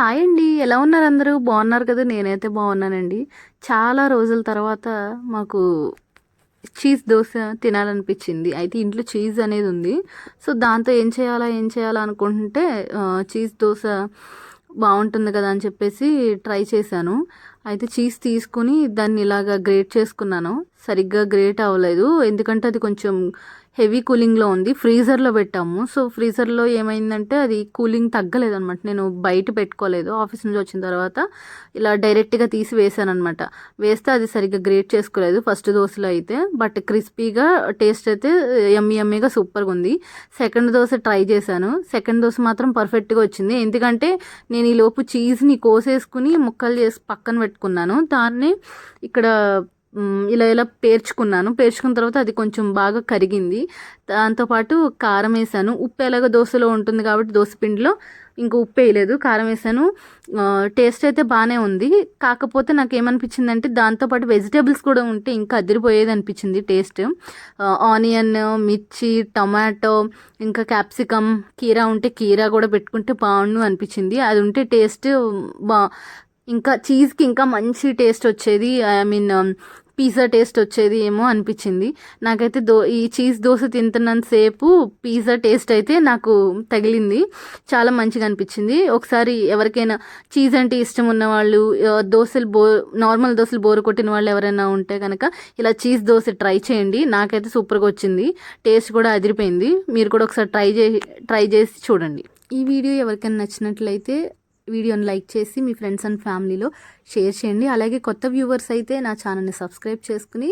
Hi అండి. ఎలా ఉన్నారు అందరూ? బాగున్నారు కదా? నేనైతే బాగున్నానండి. చాలా రోజుల తర్వాత మాకు చీజ్ దోశ తినాలనిపించింది. అయితే ఇంట్లో చీజ్ అనేది ఉంది. సో దాంతో ఏం చేయాలా ఏం చేయాలా అనుకుంటుంటే చీజ్ దోశ బాగుంటుంది కదా అని చెప్పేసి ట్రై చేశాను. అయితే చీజ్ తీసుకుని దాన్ని ఇలాగా గ్రేట్ చేసుకున్నాను. సరిగ్గా గ్రేట్ అవ్వలేదు. ఎందుకంటే అది కొంచెం హెవీ కూలింగ్లో ఉంది. ఫ్రీజర్లో పెట్టాము. సో ఫ్రీజర్లో ఏమైందంటే అది కూలింగ్ తగ్గలేదు అనమాట నేను బయట పెట్టుకోలేదు. ఆఫీస్ నుంచి వచ్చిన తర్వాత ఇలా డైరెక్ట్గా తీసి వేసాను అనమాట వేస్తే అది సరిగ్గా గ్రేట్ చేసుకోలేదు. ఫస్ట్ దోశలో అయితే. బట్ క్రిస్పీగా టేస్ట్ అయితే ఎమ్మి ఎమ్మిగా సూపర్గా ఉంది. సెకండ్ దోశ ట్రై చేశాను. సెకండ్ దోశ మాత్రం పర్ఫెక్ట్గా వచ్చింది. ఎందుకంటే నేను ఈ లోపు చీజ్ని కోసేసుకుని ముక్కలు చేసి పక్కన పెట్టుకున్నాను. దాన్ని ఇక్కడ ఇలా ఇలా పేర్చుకున్నాను. పేర్చుకున్న తర్వాత అది కొంచెం బాగా కరిగింది. దాంతోపాటు కారం వేసాను. ఉప్పు ఎలాగో దోశలో ఉంటుంది కాబట్టి దోశ పిండిలో ఇంకా ఉప్పు వేయలేదు. కారం వేసాను. టేస్ట్ అయితే బాగానే ఉంది. కాకపోతే నాకు ఏమనిపించిందంటే దాంతోపాటు వెజిటేబుల్స్ కూడా ఉంటే ఇంకా అదిరిపోయేది అనిపించింది టేస్ట్. ఆనియన్ మిర్చి టమాటో ఇంకా క్యాప్సికమ్ కీరా ఉంటే కీరా కూడా పెట్టుకుంటే బాగుండు అనిపించింది. అది ఉంటే టేస్ట్ బా ఇంకా చీజ్కి ఇంకా మంచి టేస్ట్ వచ్చేది I mean um, pizza taste వచ్చేది ఏమో అనిపించింది. నాకైతే దో ఈ చీజ్ దోశ తింటున్నంతసేపు పిజ్జా టేస్ట్ అయితే నాకు తగిలింది. చాలా మంచిగా అనిపించింది. ఒకసారి ఎవరికైనా చీజ్ అంటే ఇష్టం ఉన్న వాళ్ళు దోశలు బో నార్మల్ దోశలు బోరు కొట్టిన వాళ్ళు ఎవరైనా ఉంటే కనుక ఇలా చీజ్ దోశ ట్రై చేయండి. నాకైతే సూపర్గా వచ్చింది. టేస్ట్ కూడా అదిరిపోయింది. మీరు కూడా ఒకసారి ట్రై చేసి ట్రై చేసి చూడండి. ఈ వీడియో ఎవరికైనా నచ్చినట్లయితే వీడియోని లైక్ చేసి మీ ఫ్రెండ్స్ అండ్ ఫ్యామిలీలో షేర్ చేయండి. అలాగే కొత్త వ్యూవర్స్ అయితే నా ఛానల్ని సబ్స్క్రైబ్ చేసుకుని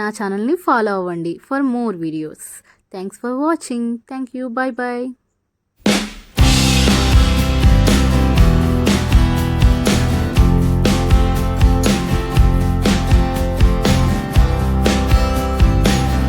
నా ఛానల్ని ఫాలో అవ్వండి for more videos. Thanks for watching. Thank you. Bye bye